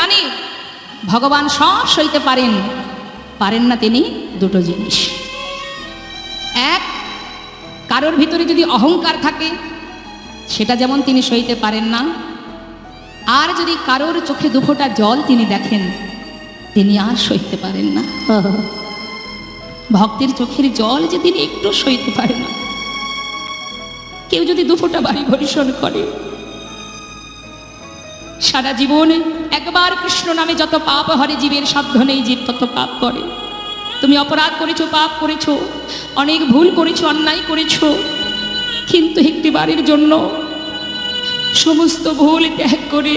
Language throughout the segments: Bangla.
জানে, ভগবান সব সইতে পারেন পারেন না তিনি দুটো জিনিস। এক, কারোর ভিতরে যদি অহংকার থাকে, সেটা যেমন তিনি সইতে পারেন না, আর যদি কারোর চোখে দুফোটা জল তিনি দেখেন, তিনি আর সইতে পারেন না। ভক্তের চোখের জল যে তিনি একটু সইতে পারে না। কেউ যদি দুফোটা বাড়ি পরিশোধ করে সারা জীবনে একবার কৃষ্ণ নামে যত পাপ হরে জীবের সাধ্য নেই জীব তত পাপ করে। তুমি অপরাধ করেছ পাপ করেছ অনেক ভুল করেছ অন্যায় করেছ কিন্তু একটি বাড়ির জন্য সমস্ত ভুল ত্যাগ করে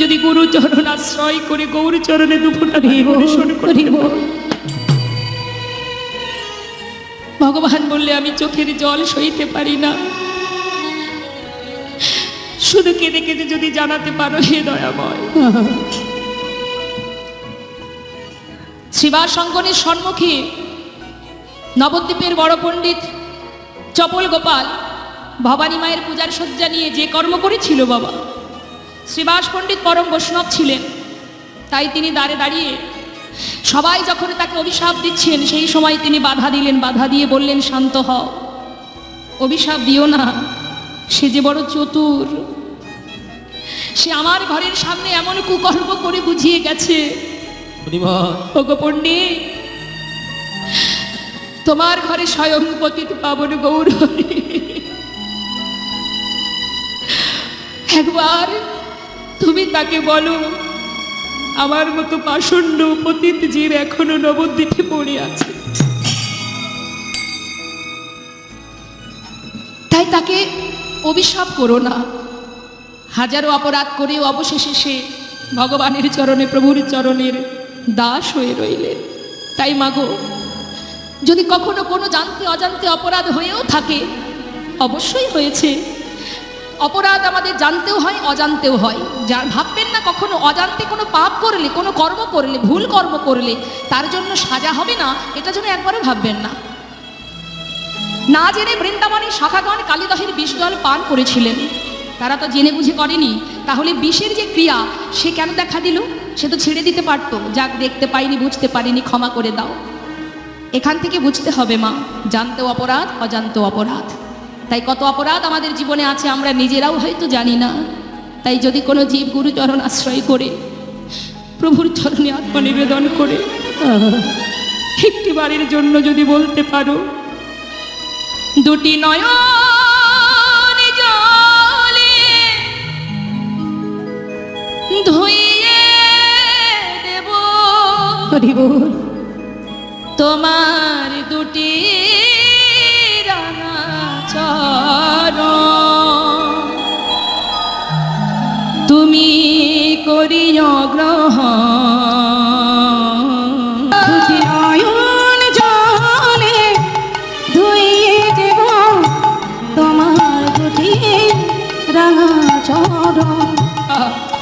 যদি গুরুচরণ আশ্রয় করে গৌরচরণে দুপুরটা পরিবেশন করিব ভগবান বললে আমি চোখের জল সইতে পারি না। শুধু কেঁদে কেঁদে যদি জানাতে পারো হে দয়াময়। শিবাশঙ্করের সম্মুখে নবদ্বীপের বড় পণ্ডিত চপল গোপাল ভবানী মায়ের পূজার সজ্জা নিয়ে যে কর্ম করেছিল বাবা, শ্রীবাস পণ্ডিত পরম বৈষ্ণব ছিলেন। তাই তিনি দাঁড়ে দাঁড়িয়ে সবাই যখন তাকে অভিশাপ দিচ্ছেন, সেই সময় তিনি বাধা দিলেন, বাধা দিয়ে বললেন, শান্ত হও। অভিশাপ দিও না। সে যে বড় চতুর। সে আমার ঘরের সামনে এমন কুকর্ম করে বুঝিয়ে গেছে। ওগো পণ্ডিত তোমার ঘরে স্বয়ং পতিত পাবন গৌর একবার তুমি তাকে বলো আমার মতো পাষণ্ড পতিত জীব এখনও নবদ্বীপে পড়ে আছে। তাই তাকে অভিশাপ করো না। হাজারো অপরাধ করেও অবশেষে সে ভগবানের চরণে, প্রভুর চরণের দাস হয়ে রইলেন। তাই মাগো যদি কখনো কোনো জানতে অজান্তে অপরাধ হয়েও থাকে, অবশ্যই হয়েছে। অপরাধ আমাদের জানতেও হয়, অজান্তেও হয়। যা ভাববেন না কখনো, অজান্তে কোনো পাপ করলে, কোনো কর্ম করলে, ভুল কর্ম করলে, তার জন্য সাজা হবে না, এটা যেন একবারও ভাববেন না। না জেনে বৃন্দাবনে শাখাগণ কালিদহের বিষদল পান করেছিলেন। তারা তো জেনে বুঝে করেনি। তাহলে বিষের যে ক্রিয়া, সে কেন দেখা দিল? সে তো ছেড়ে দিতে পারতো। যাক, দেখতে পাইনি, বুঝতে পারিনি, ক্ষমা করে দাও। এখান থেকে বুঝতে হবে, মা জানতেও অপরাধ অজান্তেও অপরাধ। তাই কত অপরাধ আমাদের জীবনে আছে আমরা নিজেরাও হয়তো জানি না। তাই যদি কোনো জীব গুরুচরণ আশ্রয় করে, প্রভুর চরণে আত্মনিবেদন করে, একটি বাড়ির জন্য যদি বলতে পারো দুটি নয়ন জলে ধুইয়ে দেব। তোমার দুটি তুমি করিও গ্রহণ। চরণ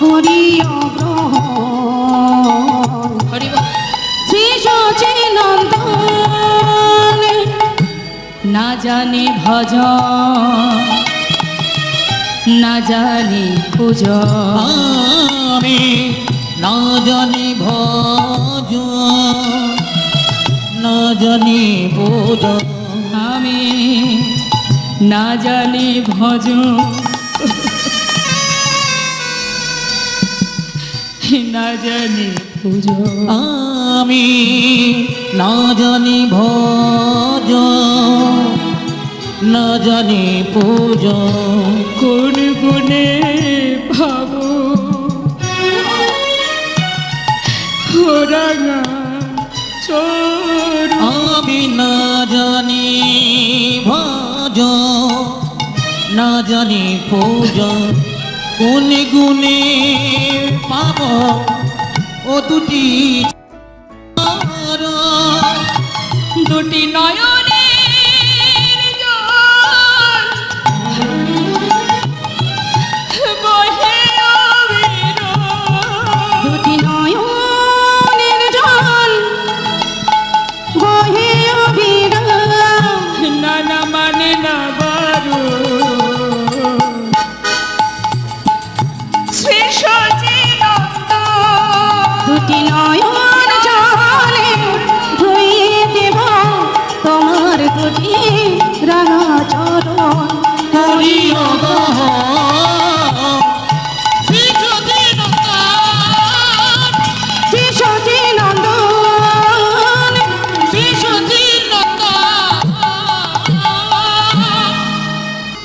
করিও গ্রহণ। শ্রী সচিনন্দন না জানি ভজ না জানি পূজ আমি না জানি ভজ না জানি বোধ আমি না জানি ভজ না জানি। পূজ আমি না জানি ভজ না জানি পূজ কোন গুণে ভাব? রাঙা চোর। আমি না জানি ভজ না জানি পূজ কোন গুনে পাব ও দুটি। দুটি নয়নের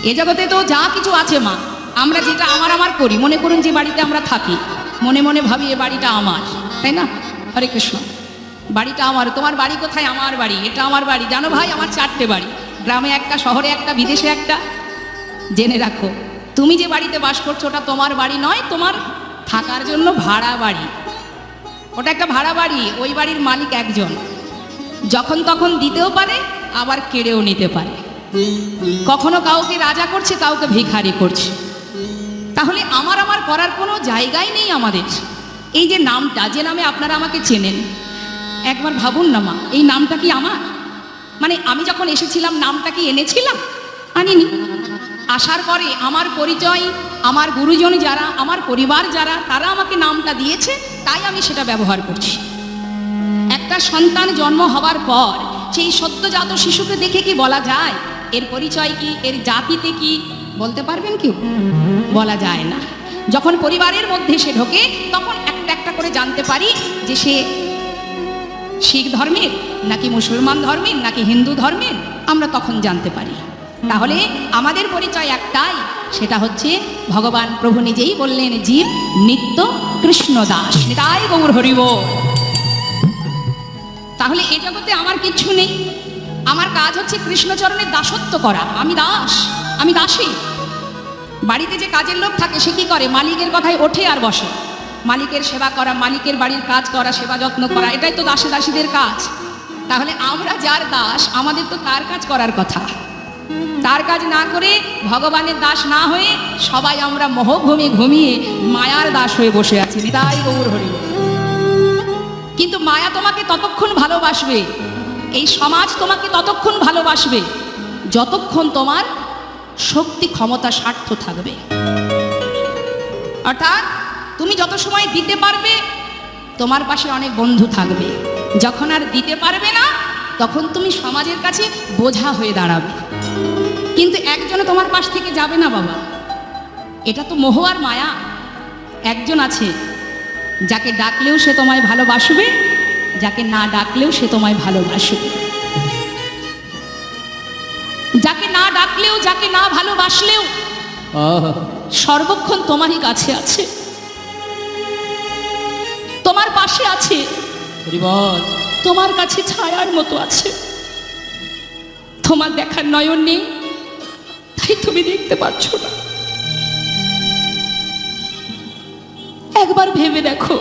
এ জগতে তো যা কিছু আছে মা, আমরা যেটা আমার আমার করি, মনে করুন যে বাড়িতে আমরা থাকি, মনে মনে ভাবি এ বাড়িটা আমার, তাই না? হরে কৃষ্ণ। বাড়িটা আমার, তোমার বাড়ি কোথায়? আমার বাড়ি, এটা আমার বাড়ি। জানো ভাই, আমার চারটে বাড়ি, গ্রামে একটা, শহরে একটা, বিদেশে একটা। জেনে রাখো, তুমি যে বাড়িতে বাস করছ, ওটা তোমার বাড়ি নয়, তোমার থাকার জন্য ভাড়া বাড়ি। ওটা একটা ভাড়া বাড়ি, ওই বাড়ির মালিক একজন। যখন তখন দিতেও পারে, আবার কেড়েও নিতে পারে। কখনো কাউকে রাজা করছে, কাউকে ভিখারি করছে। তাহলে আমার আমার করার কোনো জায়গাই নেই আমাদের। এই যে নামটা, যে নামে আপনারা আমাকে চেনেন, একবার ভাবুন না মা, এই নামটা কি আমার? মানে আমি যখন এসেছিলাম, নামটা কি এনেছিলাম? আনিনি। আসার পরে আমার পরিচয়, আমার গুরুজন যারা, আমার পরিবার যারা, তারা আমাকে নামটা দিয়েছে, তাই আমি সেটা ব্যবহার করছি। একটা সন্তান জন্ম হবার পর, সেই সদ্যজাত শিশুকে দেখে কি বলা যায়? এর পরিচয় কি, এর জাতিতে কি, বলতে পারবেন কেউ? বলা যায় না। যখন পরিবারের মধ্যে সে ঢোকে, তখন একটা একটা করে জানতে পারি যে সে শিখ ধর্মের, নাকি মুসলমান ধর্মের, নাকি হিন্দু ধর্মের, আমরা তখন জানতে পারি। তাহলে আমাদের পরিচয় একটাই, সেটা হচ্ছে ভগবান প্রভু নিজেই বললেন, জীব নিত্য কৃষ্ণ দাস তাই গৌর হরিব। তাহলে এ জগতে আমার কিচ্ছু নেই। আমার কাজ হচ্ছে কৃষ্ণচরণের দাসত্ব করা। আমি দাস, আমি দাসী। বাড়িতে যে কাজের লোক থাকে, সে কি করে? মালিকের কথায় ওঠে আর বসে। মালিকের সেবা করা, মালিকের বাড়ির কাজ করা, সেবা যত্ন করা, এটাই তো দাসী দাসীদের কাজ। তাহলে আমরা যার দাস, আমাদের তো তার কাজ করার কথা। তার কাজ না করে ভগবানের দাস না হয়ে সবাই আমরা মোহভূমি ঘুমিয়ে মায়ার দাস হয়ে বসে আছি। নিতাই গৌর হরি। কিন্তু মায়া তোমাকে ততক্ষণ ভালোবাসবে। এই সমাজ তোমাকে ততক্ষণ ভালোবাসবে, যতক্ষণ তোমার শক্তি, ক্ষমতা, স্বার্থ থাকবে। অর্থাৎ তুমি যত সময় দিতে পারবে, তোমার পাশে অনেক বন্ধু থাকবে। যখন আর দিতে পারবে না, তখন তুমি সমাজের কাছে বোঝা হয়ে দাঁড়াবে। কিন্তু একজনে তোমার পাশ থেকে যাবে না, বাবা। এটা তো মোহ আর মায়া। একজন আছে যাকে ডাকলেও সে তোমায় ভালোবাসবে যাকে না ডাকলেও সে তোমায় ভালোবাসবে যাকে না ডাকলেও যাকে না ভালোবাসলেও সর্বক্ষণ তোমারই কাছে আছে। তোমার পাশে আছে। তোমার কাছে ছায়ার মতো আছে। তোমার দেখার নয়ন নেই তাই তুমি দেখতে পাচ্ছ না। একবার ভেবে দেখো।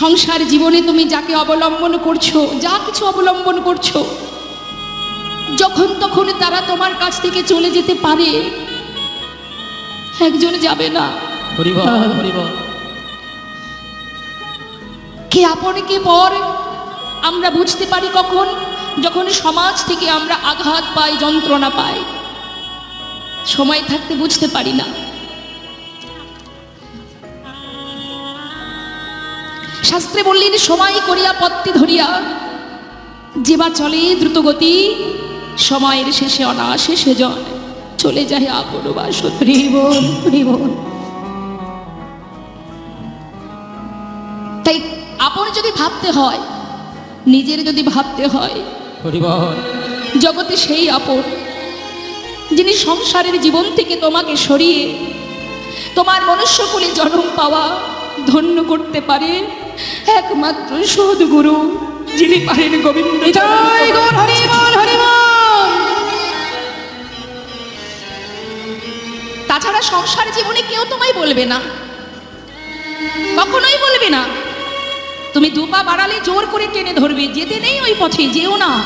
সংসার জীবনে তুমি যাকে অবলম্বন করছ যা কিছু অবলম্বন করছ যখন তখন তারা তোমার কাছ থেকে চলে যেতে পারে। একজন যাবে না। কে আপন কে পর আমরা বুঝতে পারি কখন যখন সমাজ থেকে আমরা আঘাত পাই যন্ত্রণা পাই। সময় থাকতে বুঝতে পারি না। শাস্ত্রে বললেন সময় করিয়া পত্তি ধরিয়া যেবা চলে দ্রুতগতি সময়ের শেষে অনাশে সে জয়। চলে যায় আপন হরিবল হরিবল তাই আপন যদি ভাবতে হয় নিজের যদি ভাবতে হয় জগতে সেই আপন যিনি সংসারের জীবন থেকে তোমাকে সরিয়ে তোমার মনুষ্যকুলে জন্ম পাওয়া ধন্য করতে পারে একমাত্র সদগুরু যিনি পারেন গোবিন্দ তাছাড়া সংসার জীবনে কেউ তোমায় বলবে না। কখনোই বলবে না। তুমি দুপা বাড়ালে জোর করে টেনে ধরবে যেতে নেই ওই পথে যেও না।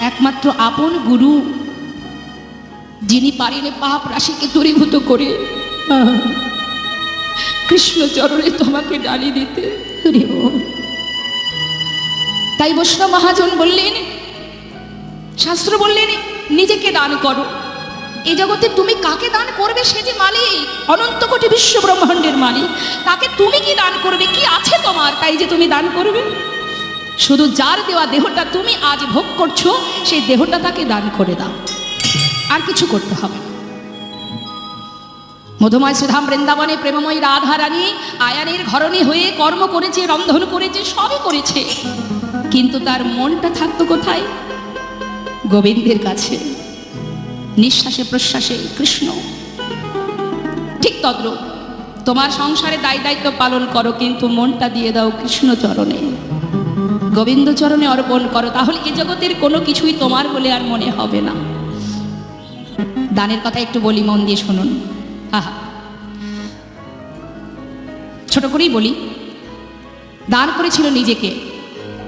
একমাত্র আপন গুরু যিনি পারিলে পাপ রাশিকে দূরীভূত করে। কৃষ্ণ চরণে তোমাকে ডালি দিতে। তাই বৈষ্ণব মহাজন বললেন শাস্ত্র বললেন নিজেকে দান করো। এই জগতে তুমি কাকে দান করবে সে যে মালিক? অনন্ত কোটি বিশ্ব ব্রহ্মাণ্ডের মালিক। তাকে তুমি কি দান করবে? কি আছে তোমার তাই যে তুমি দান করবে? শুধু যার দেওয়া দেহটা তুমি আজ ভোগ করছ সেই দেহটা তাকে দান করে দাও। আর কিছু করতে হবে। মধুময় সুধাম বৃন্দাবনে প্রেমময় রাধা রানী আয়ানের ঘরণী হয়ে কর্ম করেছে, রন্ধন করেছে, সবই করেছে। কিন্তু তার মনটা থাকতো কোথায়? গোবিন্দের কাছে। নিঃশ্বাসে প্রশ্বাসে কৃষ্ণ। ঠিক তদ্রূপ, তোমার সংসারে দায় দায়িত্ব পালন করো, কিন্তু মনটা দিয়ে দাও কৃষ্ণ চরণে। গোবিন্দ চরণে অর্পণ করো, তাহলে এ জগতের কোনো কিছুই তোমার বলে আর মনে হবে না। দানের কথা একটু বলি, মন দিয়ে শুনুন। ছোট করেই বলি, দান করেছিল নিজেকে।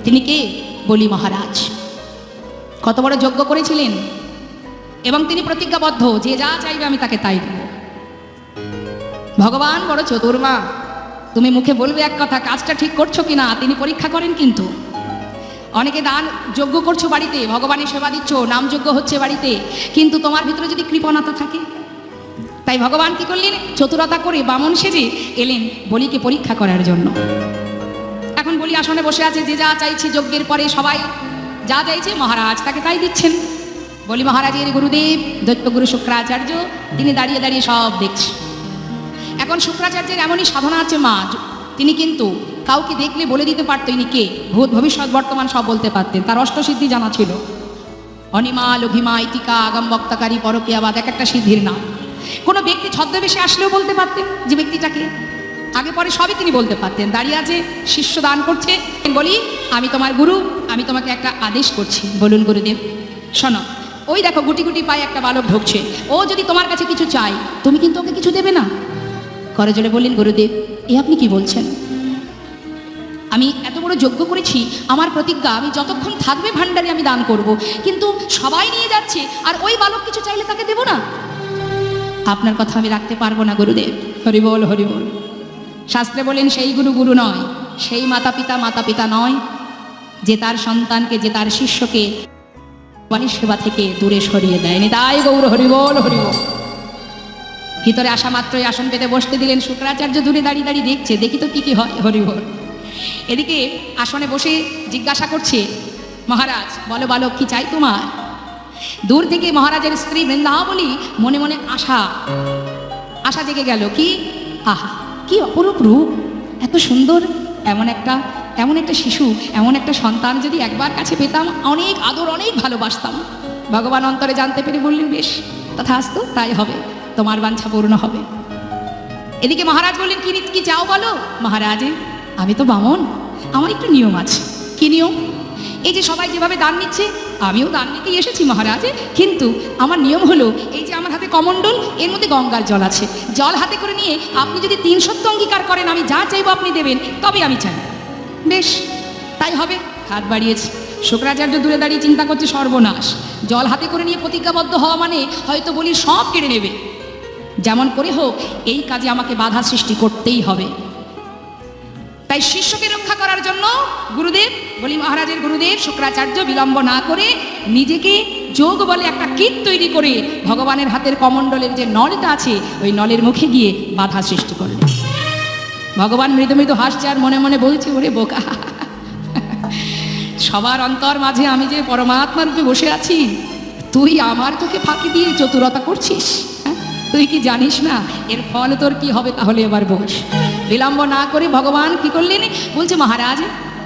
তিনি কে? বলি মহারাজ। কত বড় যজ্ঞ করেছিলেন, এবং তিনি প্রতিজ্ঞাবদ্ধ, যে যা চাইবে আমি তাকে তাই দেব। ভগবান বড় চতুর্মা তুমি মুখে বলবে এক কথা, কাজটা ঠিক করছ কিনা, তিনি পরীক্ষা করেন কিন্তু। অনেকে দান যজ্ঞ করছ বাড়িতে, ভগবানের সেবা দিচ্ছ, নাম যজ্ঞ হচ্ছে বাড়িতে, কিন্তু তোমার ভিতরে যদি কৃপণতা থাকে তাই ভগবান কি করলেন? চতুরতা করে বামন সেজে এলেন বলিকে পরীক্ষা করার জন্য। এখন বলি আসনে বসে আছে, যে যা চাইছে যজ্ঞের পরে সবাই যা চাইছে মহারাজ তাকে তাই দিচ্ছেন। বলি মহারাজের গুরুদেব, দৈত্যগুরু শুক্রাচার্য, তিনি দাঁড়িয়ে দাঁড়িয়ে সব দেখছে এখন শুক্রাচার্যের এমনই সাধনা আছে মা তিনি কিন্তু কাউকে দেখলে বলে দিতে পারতো ইনি কে। ভূত ভবিষ্যৎ বর্তমান সব বলতে পারতেন, তার অষ্টসিদ্ধি জানা ছিল। অনিমা লঘিমা ইতিকা আগাম, বক্তাকারী পরকিয়াবাদ এক একটা সিদ্ধির নাম। কোনো ব্যক্তি ছদ্মবেশে আসলেও বলতে পারতেন যে ব্যক্তিটাকে। আগে পরে সবই তিনি বলতে পারতেন। দাঁড়িয়ে আছে, শিষ্য দান করছে। বলি, আমি তোমার গুরু, আমি তোমাকে একটা আদেশ করছি। বলুন গুরুদেব। শোনো, ওই দেখো গুটি গুটি পায়ে একটা বালক ঢুকছে। ও যদি তোমার কাছে কিছু চাই তুমি কিন্তু ওকে কিছু দেবে না। করজোরে বললেন গুরুদেব, এ আপনি কি বলছেন? আমি এত বড় যজ্ঞ করেছি, আমার প্রতিজ্ঞা, আমি যতক্ষণ থাকবে ভান্ডারে আমি দান করব। কিন্তু সবাই নিয়ে যাচ্ছে, আর ওই বালক কিছু চাইলে তাকে দেব না। আপনার কথা আমি রাখতে পারব না, গুরুদেব। হরিবল হরিবল শাস্ত্রে বলেন, সেই গুরু গুরু নয়, সেই মাতা পিতা মাতা পিতা নয়, যে তার সন্তানকে, যে তার শিষ্যকে সেবা থেকে দূরে সরিয়ে দেয়নি। তাই গৌর হরিবল হরিবল ভিতরে আসা মাত্রই আসন পেতে বসতে দিলেন শুক্রাচার্য, দূরে দাঁড়িয়ে দাঁড়িয়ে দেখছে, দেখি তো কি কি হয় হরিবল এদিকে আসনে বসে জিজ্ঞাসা করছে, মহারাজ, বলো বালক, কি চাই তোমার? দূর থেকে মহারাজের স্ত্রী বৃন্দাবলী মনে মনে আশা আশা জেগে গেল, কি? আহা, কি অপরূপ রূপ! এত সুন্দর! এমন একটা এমন একটা শিশু, এমন একটা সন্তান যদি একবার কাছে পেতাম, অনেক আদর, অনেক ভালোবাসতাম। ভগবান অন্তরে জানতে পেরে বললেন, বেশ তথা আসতো তাই হবে, তোমার বাঞ্ছা পূর্ণ হবে। এদিকে মহারাজ বললেন, কি কি চাও বলো? মহারাজ, আমি তো বামন, আমার একটু নিয়ম আছে। কি নিয়ম? এই যে সবাই যেভাবে দান নিচ্ছে, আমিও দান নিতেই এসেছি মহারাজ। কিন্তু আমার নিয়ম হলো, এই যে আমার হাতে কমণ্ডল এর মধ্যে গঙ্গার জল আছে। জল হাতে করে নিয়ে আপনি যদি তিন সত্য অঙ্গীকার করেন, আমি যা চাইব আপনি দেবেন, তবে আমি চাই। বেশ, তাই হবে, হাত বাড়িয়েছে। শুক্রাচার্য দূরে দাঁড়িয়ে চিন্তা করছে, সর্বনাশ। জল হাতে করে নিয়ে প্রতিজ্ঞাবদ্ধ হওয়া মানে হয়তো বলি সব কেড়ে নেবে। যেমন করে হোক, এই কাজে আমাকে বাধা সৃষ্টি করতেই হবে। তাই শিষ্যকে রক্ষা করার জন্য গুরুদেব, বলি মহারাজের গুরুদেব শুক্রাচার্য বিলম্ব না করে নিজেকে যোগ বলে একটা কীট তৈরি করে ভগবানের হাতের কমণ্ডলের যে নলটা আছে, ওই নলের মুখে গিয়ে বাধা সৃষ্টি করলেন। ভগবান মৃদু মৃদু হাসছে আর মনে মনে বলছে, ওরে বোকা, সবার অন্তর মাঝে আমি যে পরমাত্মা রূপে বসে আছি, তুই আমার তোকে ফাঁকি দিয়ে চতুরতা করছিস হ্যাঁ? তুই কি জানিস না? এর ফল তোর কি হবে তাহলে এবার বস বিলম্ব না করে ভগবান কি করলেন? বলছে, মহারাজ,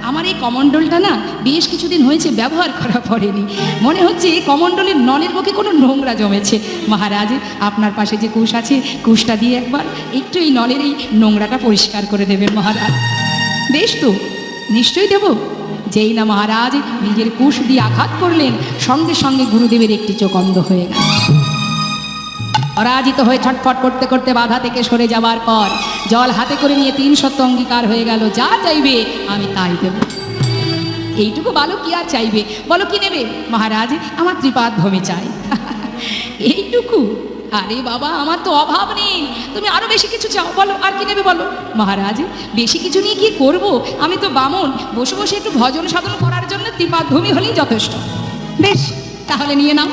আমার এই কমণ্ডলটা না বেশ কিছুদিন হয়েছে, ব্যবহার করা পড়েনি। মনে হচ্ছে এই কমণ্ডলের নলের মুখে কোনো নোংরা জমেছে। মহারাজ, আপনার পাশে যে কুশ আছে, কুশটা দিয়ে একবার একটু এই নলের এই নোংরাটা পরিষ্কার করে দেবেন, মহারাজ। বেশ তো, নিশ্চয়ই দেব। যেই না, মহারাজ, নিজের কুশ দিয়ে আঘাত করলেন, সঙ্গে সঙ্গে গুরুদেবের একটি চোখ অন্ধ হয়ে গেল। পরাজিত হয়ে ছটফট করতে করতে বাধা থেকে সরে যাওয়ার পর জল হাতে করে নিয়ে তিন সত্য অঙ্গীকার হয়ে গেল যা চাইবে আমি তাই দেব। এইটুকু বলো কি আর চাইবে? বলো কি নেবে? মহারাজ আমার ত্রিপাদ ভূমি চাই। এইটুকু? আরে বাবা আমার তো অভাব নেই। তুমি আরও বেশি কিছু চাও বলো আর কি নেবে বলো? মহারাজ বেশি কিছু নিয়ে কি করব? আমি তো বামন বসে বসে একটু ভজন সাধন করার জন্য ত্রিপাদ ভূমি হলেই যথেষ্ট। বেশ। তাহলে নিয়ে নাও।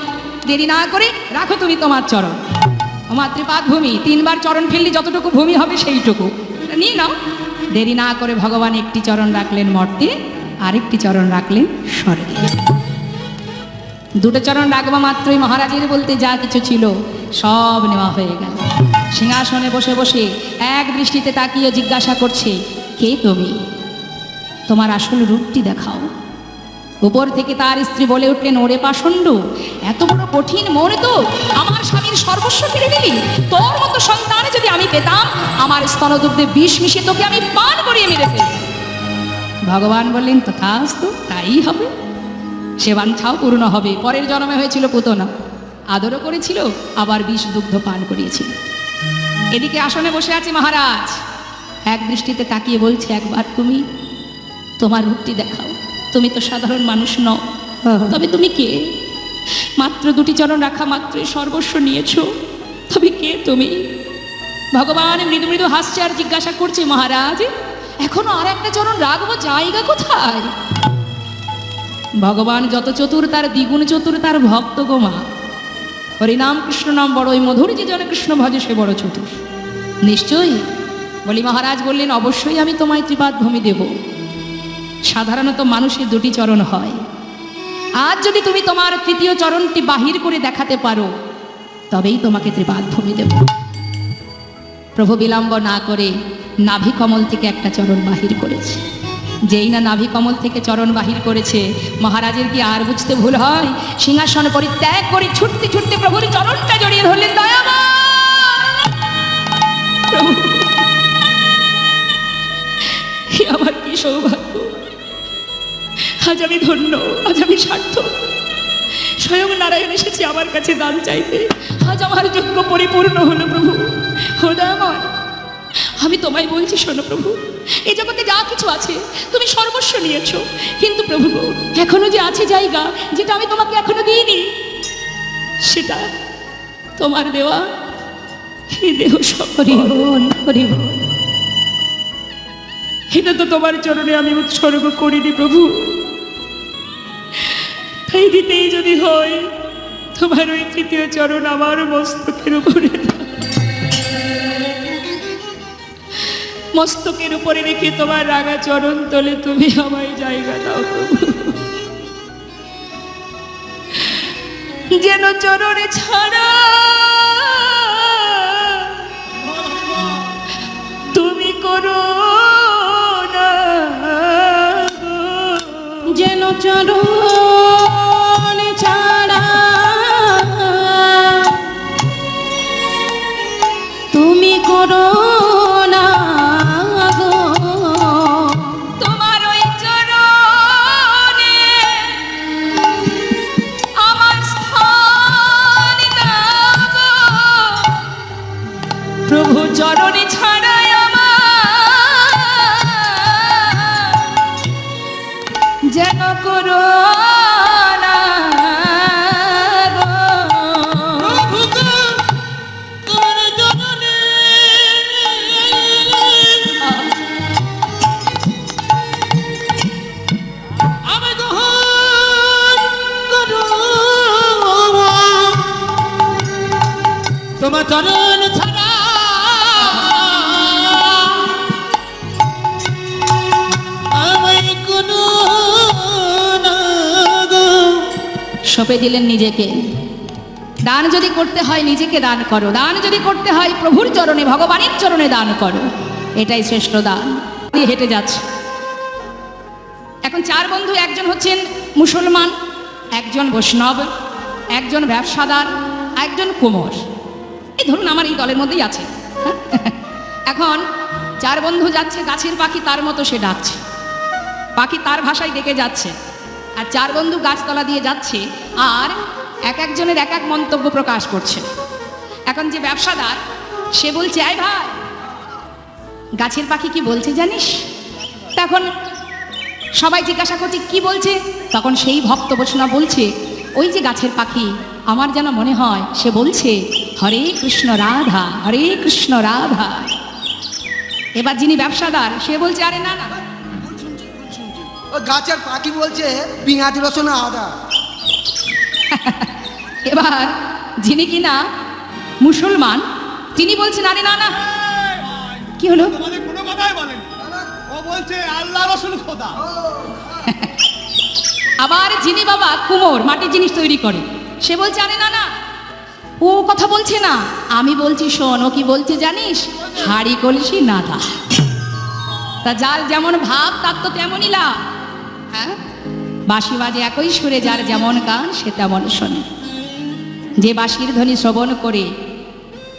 দেরি না করে রাখো তুমি তোমার চরণ। ত্রিপাদ ভূমি, তিনবার চরণ ফেললি, যতটুকু ভূমি হবে সেইটুকু। নিয়ে নাও। দেরি না করে ভগবান একটি চরণ রাখলেন মর্তে, আরেকটি চরণ রাখলেন স্বর্গে। দুটো চরণ রাখবা মাত্রই মহারাজের বলতে যা কিছু ছিল, সব নেওয়া হয়ে গেল। সিংহাসনে বসে বসে এক দৃষ্টিতে তাকিয়ে জিজ্ঞাসা করছে, কে তুমি? তোমার আসল রূপটি দেখাও। উপর থেকে তার স্ত্রী বলে উঠলেন, ওরে পাষণ্ড, এত বড় কঠিন মন তো আমার স্বামীর সর্বস্ব ফিরে দিলি। তোর মতো সন্তান যদি আমি পেতাম, আমার স্তনদুগ্ধে বিষ মিশিয়ে তোকে আমি পান করিয়ে মেরে ভগবান বললেন তথাস্তু তাই হবে। সে বাঞ্ছাও পূর্ণ হবে। পরের জন্মে হয়েছিল পুতনা। আদরও করেছিল, আবার বিষ দুগ্ধ পান করিয়েছিল। এদিকে আসনে বসে আছে মহারাজ। এক দৃষ্টিতে তাকিয়ে বলছে, একবার তুমি তোমার রূপটি দেখাও। তুমি তো সাধারণ মানুষ নও। তবে তুমি কে? মাত্র দুটি চরণ রাখা মাত্রই সর্বস্ব নিয়েছো। তবে কে তুমি? ভগবান মৃদু মৃদু হাসছে আর জিজ্ঞাসা করছে মহারাজ এখনও আর একটা চরণ রাখব জায়গা কোথায়? ভগবান যত চতুর তার দ্বিগুণ চতুর তার ভক্ত গোমা হরিনাম কৃষ্ণ নাম বড় ওই মধুর যে জন কৃষ্ণ ভজে সে বড় চতুর। নিশ্চয়ই? বলি মহারাজ বললেন অবশ্যই আমি তোমায় ত্রিপাদ ভূমি দেব। সাধারণত মানুষের দুটি চরণ হয়। আজ যদি তুমি তোমার তৃতীয় চরণটি বাহির করে দেখাতে পারো, তবেই তোমাকে ত্রিপাদ ভূমি দেব। প্রভু বিলম্ব না করে নাভি কমল থেকে একটা চরণ বাহির করেছে। যেই না নাভি কমল থেকে চরণ বাহির করেছে, মহারাজের কি আর বুঝতে ভুল হয়? সিংহাসন পরিত্যাগ করে ছুটতে ছুটতে প্রভুর চরণটা জড়িয়ে ধরলেন দয়াময় আমার কি সৌভাগ্য। আজ আমি ধন্য আজ আমি সার্থক। স্বয়ং নারায়ণ এসেছে আমার কাছে দান চাইতে। আজ আমার যোগ্য পরিপূর্ণ হলো প্রভু। হৃদয়ময় আমি তোমায় বলছি শোনো প্রভু এই জগতে যা কিছু আছে তুমি সর্বস্ব নিয়েছো। কিন্তু প্রভু এখনও যে আছে জায়গা যেটা আমি তোমাকে এখনও দিইনি সেটা তোমার দেওয়া এই দেহ হরিবল এটা তো তোমার চরণে আমি উৎসর্গ করিনি প্রভু। তাই দিতেই যদি হয়, তোমার ওই তৃতীয় চরণ আমার মস্তকের উপরে মস্তকের উপরে রেখে তোমার রাগা চরণ তোলে তুমি আমায় জায়গা দাও যেন চরণে ছাড়া তুমি করো না যেন চরণ দিলেন নিজেকে। দান যদি করতে হয় নিজেকে দান করো। দান যদি করতে হয় প্রভুর চরণে, ভগবানের চরণে দান করো। এটাই শ্রেষ্ঠ দান। দিয়ে হেঁটে যাচ্ছে। এখন চার বন্ধু, একজন হচ্ছেন মুসলমান, একজন বৈষ্ণব, একজন ব্যবসাদার, একজন কোমর। এই ধরুন আমার এই দলের মধ্যেই আছে? এখন চার বন্ধু যাচ্ছে, গাছের পাখি তার মতো সে ডাকছে। পাখি তার ভাষায় ডেকে যাচ্ছে। আর চার বন্ধু গাছতলা দিয়ে যাচ্ছে আর এক একজনের এক এক মন্তব্য প্রকাশ করছে। এখন যে ব্যবসাদার, সে বলছে, আয় ভাই, গাছের পাখি কি বলছে জানিস? তখন সবাই জিজ্ঞাসা করছে, কি বলছে? তখন সেই ভক্ত বৈষ্ণব বলছে, ওই যে গাছের পাখি, আমার যেন মনে হয় সে বলছে, হরে কৃষ্ণ রাধা, হরে কৃষ্ণ রাধা। এবার যিনি ব্যবসাদার, সে বলছে, আরে না না ও গাছের পাখি বলছে পিঁয়াজ রসুন আদা। এবার যিনি কিনা মুসলমান তিনি বলছেন আরে না না। কি হলো? কোনো কথাই বলেন। ও বলছে আল্লাহ রসুল খোদা। আবার যিনি বাবা কুমোর মাটির জিনিস তৈরি করে সে বলছে আরে না না। ও কথা বলছে না। আমি বলছি শোন ও কি বলছে জানিস? হাড়ি কলসি নাদা তা যার যেমন ভাব তার তো তেমনই লাভ। হ্যাঁ? বাঁশি বাজে একই সুরে যার যেমন গান, সে তেমন শোনে। যে বাঁশির ধ্বনি শ্রবণ করে,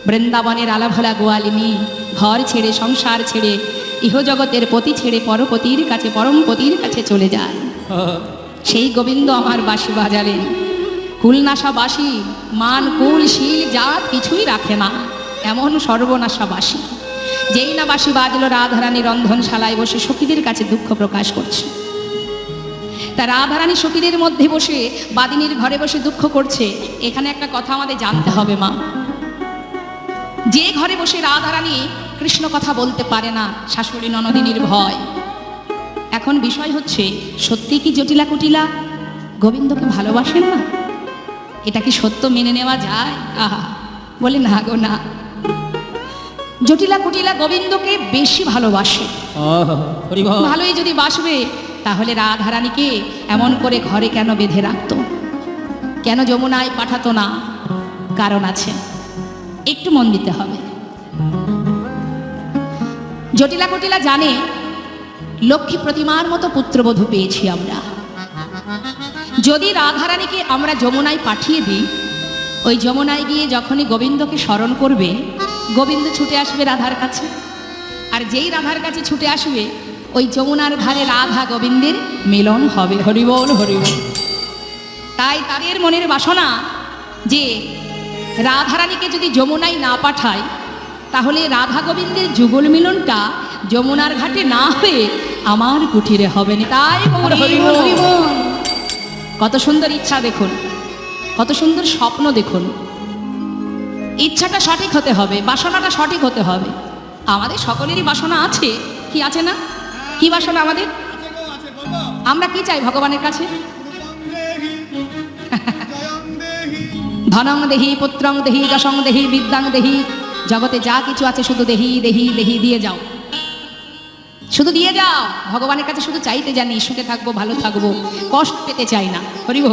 বৃন্দাবনের আলাভোলা গোয়ালিনী, ঘর ছেড়ে, সংসার ছেড়ে, ইহজগতের পতি ছেড়ে, পরপতির কাছে, পরমপতির কাছে চলে যায়। সেই গোবিন্দ আমার বাঁশি বাজালেন। কুলনাশা বাঁশি, মান, কুল, শিল, জাত কিছুই রাখে না। এমন সর্বনাশা বাঁশি। যেই না বাঁশি বাজলো রাধারানী রন্ধনশালায় বসে সখীদের কাছে দুঃখ প্রকাশ করছে। তা রাধারানী সখীদের মধ্যে বসে বাদিনীর ঘরে বসে দুঃখ করছে। এখানে একটা কথা আমাদের জানতে হবে মা। যে ঘরে বসে রাধারানী কৃষ্ণ কথা বলতে পারে না শাশুড়ি ননদিনীর ভয়। এখন বিষয় হচ্ছে সত্যি কি জটিলা কুটিলা? গোবিন্দকে ভালোবাসেন না? এটা কি সত্য মেনে নেওয়া যায়? আহা বলে না গো না। জটিলা কুটিলা গোবিন্দকে বেশি ভালোবাসে। ভালোই যদি বাসবে তাহলে রাধারানীকে এমন করে ঘরে কেন বেঁধে রাখত? কেন যমুনায় পাঠাতো না? কারণ আছে। একটু মন দিতে হবে। জটিলা কটিলা জানে, লক্ষ্মী প্রতিমার মতো পুত্রবধূ পেয়েছি আমরা। যদি রাধারানীকে আমরা যমুনায় পাঠিয়ে দিই, ওই যমুনায় গিয়ে যখনই গোবিন্দকে স্মরণ করবে, গোবিন্দ ছুটে আসবে রাধার কাছে। আর যেই রাধার কাছে ছুটে আসবে ওই যমুনার ধারে রাধা গোবিন্দের মিলন হবে। হরিবল হরিবল তাই তাদের মনের বাসনা যে রাধারানীকে যদি যমুনায় না পাঠায় তাহলে রাধা গোবিন্দের যুগল মিলনটা যমুনার ঘাটে না হয়ে আমার কুঠিরে হবে না। তাই কত সুন্দর ইচ্ছা দেখুন কত সুন্দর স্বপ্ন দেখুন। ইচ্ছাটা সঠিক হতে হবে বাসনাটা সঠিক হতে হবে। আমাদের সকলেরই বাসনা আছে কি আছে না? কি বাসনা আমাদের? আমরা কি চাই ভগবানের কাছে? ধনং দেহি, পুত্রং দেহি, যশং দেহি, বিদ্যাং দেহি। জগতে যা কিছু আছে শুধু দেহি দেহি দেহি, দিয়ে যাও। শুধু দিয়ে যাও। ভগবানের কাছে শুধু চাইতে জানি, সুখে থাকব, ভালো থাকব। কষ্ট পেতে চাই না। হরিব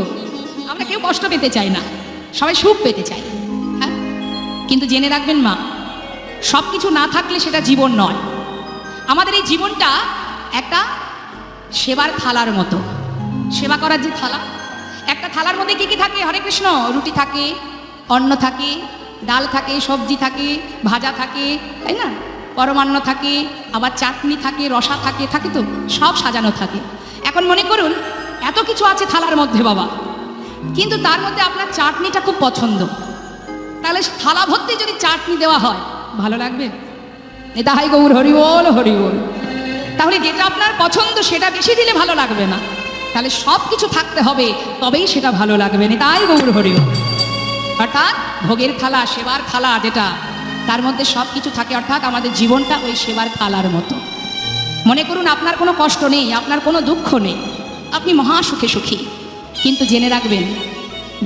আমরা কেউ কষ্ট পেতে চাই না। সবাই সুখ পেতে চাই। হ্যাঁ? কিন্তু জেনে রাখবেন মা সব কিছু না থাকলে সেটা জীবন নয়। আমাদের এই জীবনটা একটা সেবার থালার মতো। সেবা করার যে থালা, একটা থালার মধ্যে কি কি থাকে? হরে কৃষ্ণ। রুটি থাকে, অন্ন থাকে, ডাল থাকে, সবজি থাকে, ভাজা থাকে, তাই না? পরমান্ন থাকে, আবার চাটনি থাকে, রসা থাকে থাকে তো? সব সাজানো থাকে। এখন মনে করুন, এত কিছু আছে থালার মধ্যে বাবা। কিন্তু তার মধ্যে আপনার চাটনিটা খুব পছন্দ। তাহলে থালা ভর্তি যদি চাটনি দেওয়া হয়, ভালো লাগবে? এটা হাই গৌর হরিবল হরিবল তাহলে যেটা আপনার পছন্দ, সেটা বেশি দিলে ভালো লাগবে না। তাহলে সব কিছু থাকতে হবে, তবেই সেটা ভালো লাগবে, না তাই গৌর হরিবল অর্থাৎ ভোগের থালা, সেবার থালা যেটা, তার মধ্যে সব কিছু থাকে, অর্থাৎ আমাদের জীবনটা ওই সেবার থালার মতো। মনে করুন, আপনার কোনো কষ্ট নেই, আপনার কোনো দুঃখ নেই। আপনি মহা সুখে সুখী। কিন্তু জেনে রাখবেন,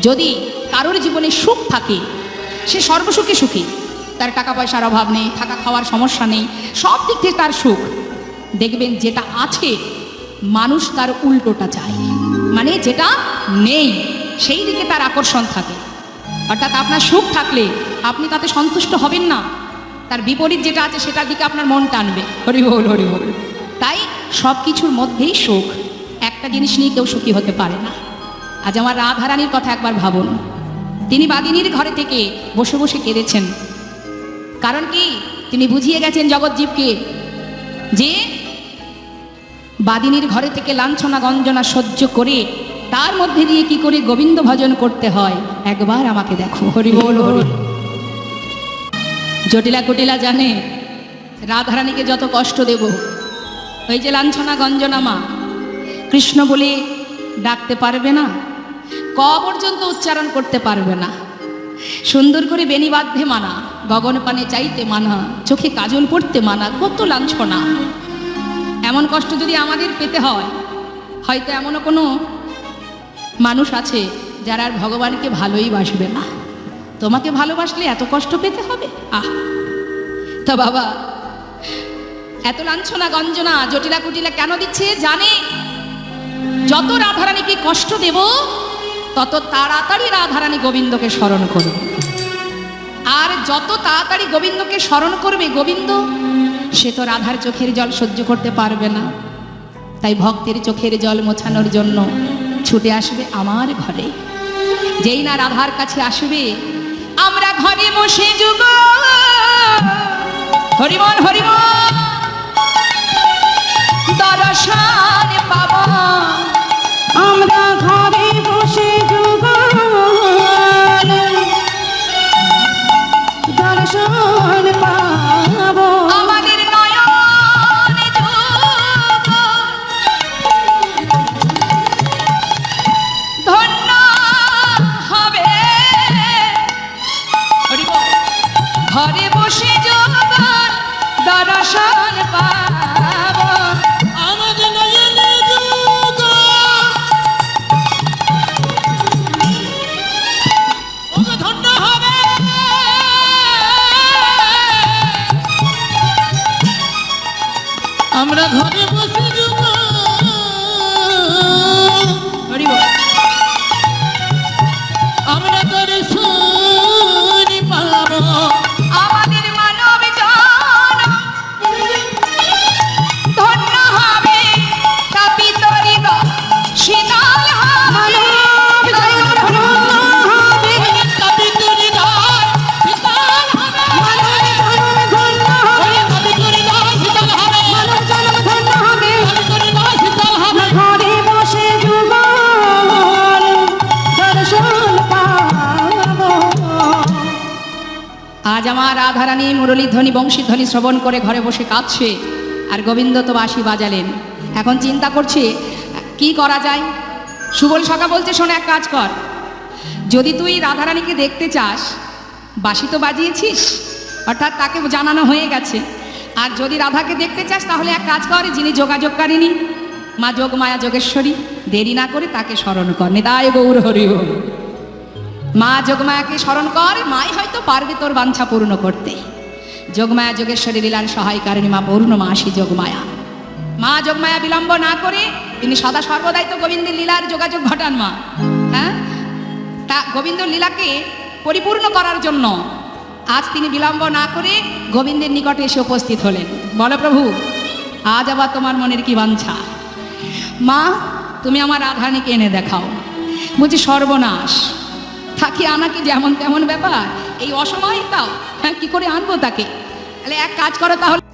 যদি কারোর জীবনে সুখ থাকে, সে সর্বসুখে সুখী। তার টাকা পয়সার অভাব নেই থাকা খাওয়ার সমস্যা নেই সব দিক থেকে তার সুখ। দেখবেন যেটা আছে, মানুষ তার উল্টোটা চায়। মানে যেটা নেই, সেই দিকে তার আকর্ষণ থাকে। অর্থাৎ আপনার সুখ থাকলে আপনি তাতে সন্তুষ্ট হবেন না। তার বিপরীত যেটা আছে, সেটার দিকে আপনার মন টানবে। হরি বল হরি বল তাই সব কিছুর মধ্যেই সুখ। একটা জিনিস নিয়ে কেউ সুখী হতে পারে না। আজ আমার রাধারানীর কথা একবার ভাবুন। তিনি বাদিনীর ঘরে থেকে বসে বসে কেঁদেছেন। কারণ কি? তিনি বুঝিয়ে গেছেন জগৎজীবকে যে বাদিনীর ঘরে থেকে লাঞ্ছনা গঞ্জনা সহ্য করে তার মধ্যে দিয়ে কি করে গোবিন্দ ভজন করতে হয়? একবার আমাকে দেখো। হরি বল জটিলা কুটিলা জানে, রাধারানীকে যত কষ্ট দেব। ওই যে লাঞ্ছনা গঞ্জনা মা, কৃষ্ণ বলে ডাকতে পারবে না, ক পর্যন্ত উচ্চারণ করতে পারবে না। সুন্দর করে বেনি বাঁধতে মানা, গগন পানে চাইতে মানা, চোখে কাজল পড়তে মানা, কত লাঞ্ছনা। এমন কষ্ট যদি আমাদের পেতে হয়, হয়তো এমনও কোনো মানুষ আছে যারা আর ভগবানকে ভালোই বাসবে না। তোমাকে ভালোবাসলে এত কষ্ট পেতে হবে? আহ! তা বাবা, এত লাঞ্ছনা, গঞ্জনা জটিলা কুটিলা কেন দিচ্ছে জানে? যত রাধারানীকে কষ্ট দেব, তত তাড়াতাড়ি রাধারানী গোবিন্দকে স্মরণ করবে। আর যত তাড়াতাড়ি গোবিন্দকে স্মরণ করবে, গোবিন্দ সে তো রাধার চোখের জল সহ্য করতে পারবে না। তাই ভক্তের চোখের জল মোছানোর জন্য ছুটে আসবে আমার ঘরে। যেই না রাধার কাছে আসবে, আমরা ঘরে বসে যুগ হরিমন হরিমন দর্শন পাবো। আমরা ঘরে আমরা ঘরে বসে রাধারানী মুরলীধ্বনি বংশীধ্বনি শ্রবণ করে ঘরে বসে কাঁদছে। আর গোবিন্দ তো বাঁশি বাজালেন। এখন চিন্তা করছে, কি করা যায়? সুবল সখা বলছে, শোন এক কাজ কর। যদি তুই রাধারানীকে দেখতে চাস, বাঁশি তো বাজিয়েছিস, অর্থাৎ তাকে জানানো হয়ে গেছে। আর যদি রাধাকে দেখতে চাস, তাহলে এক কাজ কর, যিনি যোগাযোগকারিনী মা যোগ মায়া যোগেশ্বরী, দেরি না করে তাকে স্মরণ কর। নিতায় গৌর হরি ওম। মা যোগমায়াকে স্মরণ কর, মাই হয়তো পারবে তোর বাঞ্ছা পূর্ণ করতে। যোগমায়া যোগেশ্বরী লীলার সহায়কারিণী মা পূর্ণমাসী যোগমায়া। মা যোগমায়া বিলম্ব না করে, তিনি সদা সর্বদাই তো গোবিন্দের লীলার যোগাযোগ ঘটান মা। হ্যাঁ? তা গোবিন্দ লীলাকে পরিপূর্ণ করার জন্য আজ তিনি বিলম্ব না করে গোবিন্দের নিকটে এসে উপস্থিত হলেন। বলো প্রভু, আজ আবার তোমার মনের কি বাঞ্ছা? মা, তুমি আমার রাধারানীকে এনে দেখাও। বলছি সর্বনাশ। থাকি আনাকে যেমন তেমন ব্যাপার? এই অসময় তাও হ্যাঁ কী করে আনব তাকে? তাহলে এক কাজ করো তাহলে।